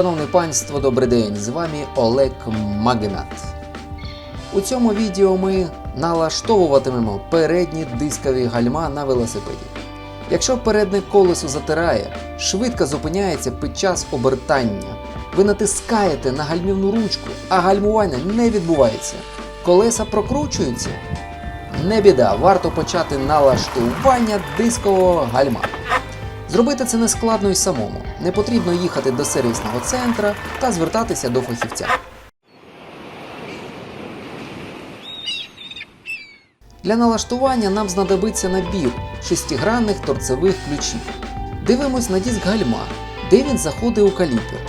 Шановне панство, добрий день! З вами Олег Магнат. У цьому відео ми налаштовуватимемо передні дискові гальма на велосипеді. Якщо передне колесо затирає, швидко зупиняється під час обертання. Ви натискаєте на гальмівну ручку, а гальмування не відбувається. Колеса прокручуються. Не біда, варто почати налаштування дискового гальма. Зробити це нескладно й самому. Не потрібно їхати до сервісного центра та звертатися до фахівця. Для налаштування нам знадобиться набір шестигранних торцевих ключів. Дивимось на диск гальма, де він заходить у каліпер.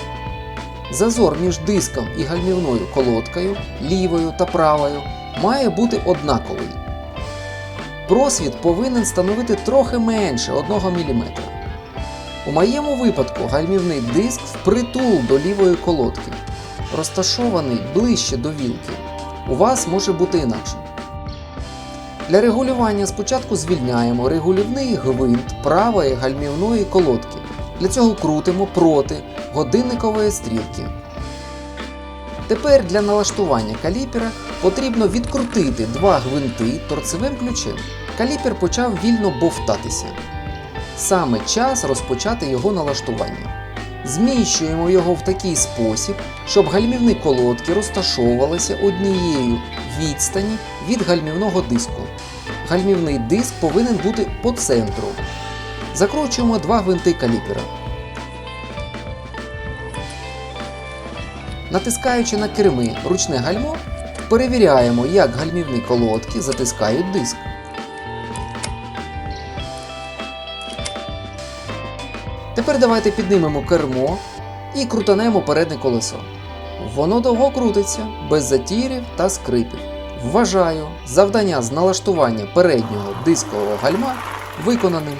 Зазор між диском і гальмівною колодкою, лівою та правою, має бути однаковий. Просвіт повинен становити трохи менше 1 мм. У моєму випадку гальмівний диск впритул до лівої колодки, розташований ближче до вілки. У вас може бути інакше. Для регулювання спочатку звільняємо регулівний гвинт правої гальмівної колодки. Для цього крутимо проти годинникової стрілки. Тепер для налаштування каліпера потрібно відкрутити два гвинти торцевим ключем. Каліпер почав вільно бовтатися. Саме час розпочати його налаштування. Зміщуємо його в такий спосіб, щоб гальмівні колодки розташовувалися однією відстані від гальмівного диску. Гальмівний диск повинен бути по центру. Закручуємо два гвинти каліпера. Натискаючи на керми ручне гальмо, перевіряємо, як гальмівні колодки затискають диск. Тепер давайте піднімемо кермо і крутанемо переднє колесо. Воно довго крутиться, без затірів та скрипів. Вважаю, завдання з налаштування переднього дискового гальма виконаним.